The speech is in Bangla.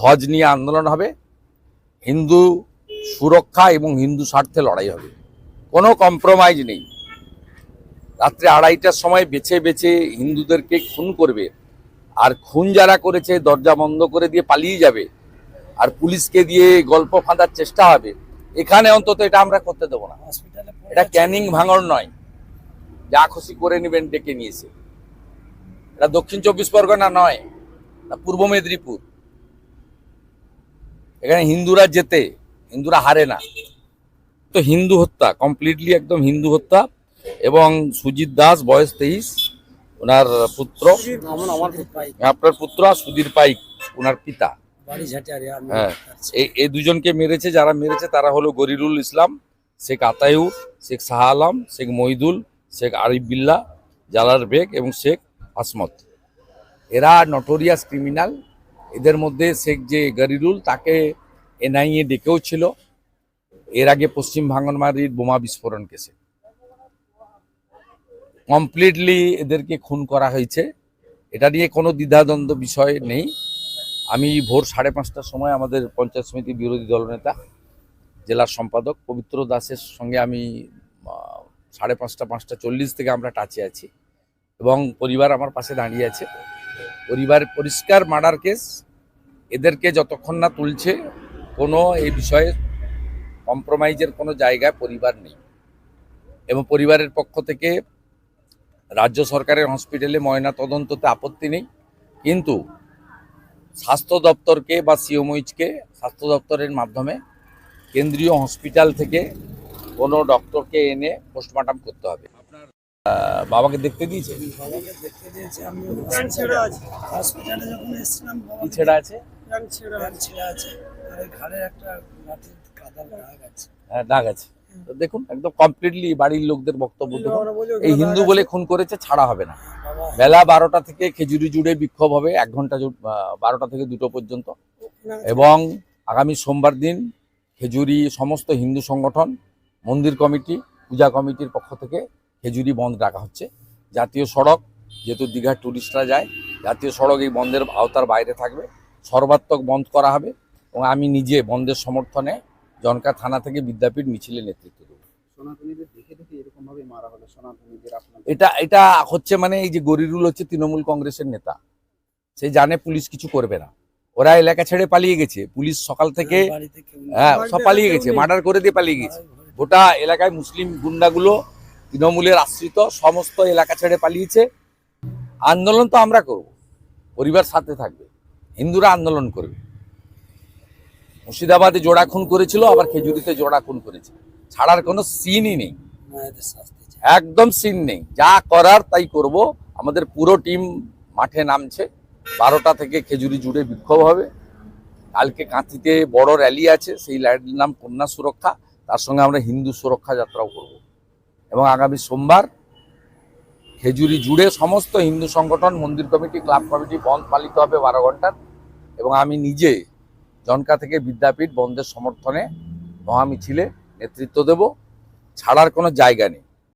ধ্বজ নিয়ে আন্দোলন হবে হিন্দু সুরক্ষা এবং হিন্দু স্বার্থে লড়াই হবে। কোনো কম্প্রোমাইজ নেই। রাত্রে আড়াইটার সময় বেছে বেছে হিন্দুদেরকে খুন করবে। আর খুন যারা করেছে দরজা বন্ধ করে দিয়ে পালিয়ে যাবে। আর পুলিশকে দিয়ে গল্প ফাঁদার চেষ্টা হবে। এখানে অন্তত এটা আমরা করতে দেবো না। এটা ক্যানিং ভাঙড় নয়। যা খুশি করে নেবেন ডেকে নিয়েছে। এটা দক্ষিণ চব্বিশ পরগনা নয় পূর্ব মেদিনীপুর। এখানে হিন্দুরা যেতে হিন্দুরা হারে না। তো হিন্দু হত্যা কমপ্লিটলি একদম হিন্দু হত্যা এবং সুজিত দাস বয়স তেইশ ওনার পুত্র। পাই আপনার পুত্র আর সুধীর পাইক ওনার পিতা। হ্যাঁ এই দুজনকে মেরেছে যারা মেরেছে তারা হলো গরিরুল ইসলাম শেখ আতায়ুর শেখ শাহ আলম শেখ মহিদুল শেখ আরিফ বিল্লা জালার বেগ এবং শেখ আসমত। এরা নটোরিয়াস ক্রিমিনাল এদের মধ্যে শেখ যে গরিরুল, তাকে এনআইএ ডেকেও ছিল। এর আগে পশ্চিম ভাঙনমারির বোমা বিস্ফোরণ কেসে। কমপ্লিটলি এদেরকে খুন করা হয়েছে। এটা নিয়ে কোনো দ্বিধাদ্বন্দ্ব বিষয় নেই। আমি ভোর সাড়ে পাঁচটার সময় আমাদের পঞ্চায়েত সমিতি বিরোধী দলনেতা জেলার সম্পাদক পবিত্র দাসের সঙ্গে আমি সাড়ে পাঁচটা পাঁচটা চল্লিশ থেকে আমরা টাচে আছি। এবং পরিবার আমার পাশে দাঁড়িয়ে আছে। পরিবার পরিষ্কার মার্ডার কেস এদেরকে যতক্ষণ না তুলছে, কোনো এই বিষয়ে কম্প্রোমাইজের কোনো জায়গায় পরিবার নেই। এবং পরিবারের পক্ষ থেকে রাজ্য সরকারের হসপিটালে ময়না তদন্ততে আপত্তি নেই। কিন্তু স্বাস্থ্য দপ্তরকে বা সিওমইচকে, স্বাস্থ্য দপ্তরের মাধ্যমে কেন্দ্রীয় হসপিটাল থেকে কোনো ডক্টরকে এনে পোস্টমর্টম করতে হবে। বাবাকে দেখতে দিয়েছে? বাবাকে দেখতে দিয়েছে আমি হসপিটালে হসপিটালে যখন এসেছিলাম কি ছেড়া আছে? ব্যাং ছেঁড়া ব্যাং আছে। আর এই একটা লাঠির কাদার দাগ আছে। হ্যাঁ দাগ আছে। তো দেখুন একদম কমপ্লিটলি বাড়ির লোকদের বক্তব্য এই হিন্দু বলে খুন করেছে ছাড়া হবে না। বেলা বারোটা থেকে খেজুরি জুড়ে বিক্ষোভ হবে এক ঘণ্টা বারোটা থেকে দুটো পর্যন্ত। এবং আগামী সোমবার দিন খেজুরি সমস্ত হিন্দু সংগঠন মন্দির কমিটি পূজা কমিটির পক্ষ থেকে খেজুরি বন্ধ ডাকা হচ্ছে। জাতীয় সড়ক যেহেতু দীঘার টুরিস্টরা যায় জাতীয় সড়ক এই বন্ধের আওতার বাইরে থাকবে। সর্বাত্মক বন্ধ করা হবে এবং আমি নিজে বন্ধের সমর্থনে জনকা থানা থেকে বিদ্যাপীঠ মিছিলে নেতৃত্ব দেবো। সনাতনীদের দেখে দেখে এরকম ভাবে মারা হলো সনাতনীদের আপনার এটা এটা হচ্ছে মানে এই যে গরিরুল হচ্ছে তৃণমূল কংগ্রেসের নেতা। সে জানে পুলিশ কিছু করবে না। ওরা এলাকা ছেড়ে পালিয়ে গেছে। পুলিশ সকাল থেকে। হ্যাঁ সব পালিয়ে গেছে। মার্ডার করে দিয়ে পালিয়ে গেছে। গোটা এলাকায় মুসলিম গুন্ডাগুলো তৃণমূলের আশ্রিত সমস্ত এলাকা ছেড়ে পালিয়েছে। আন্দোলন তো আমরা করব, পরিবার সাথে থাকবে, হিন্দুরা আন্দোলন করবে। মুর্শিদাবাদে জোড়া খুন করেছিল, আবার খেজুরিতে জোড়া খুন করেছে। ছাড়ার কোনো সিনই নেই। একদম সিন নেই। যা করার তাই করব। আমাদের পুরো টিম মাঠে নামছে। বারোটা থেকে খেজুরি জুড়ে বিক্ষোভ হবে। কালকে কাঁথিতে বড় র্যালি আছে, সেই র্যালির নাম কন্যা সুরক্ষা। তার সঙ্গে আমরা হিন্দু সুরক্ষা যাত্রাও করব। এবং আগামী সোমবার খেজুরি জুড়ে সমস্ত হিন্দু সংগঠন, মন্দির কমিটি, ক্লাব কমিটি বন্ধ, পালিত হবে বারো ঘণ্টার। এবং আমি নিজে জনকা থেকে বিদ্যাপীঠ বন্ধের সমর্থনে মহামিছিলে নেতৃত্ব দেব। ছাড়ার কোনো জায়গা নেই।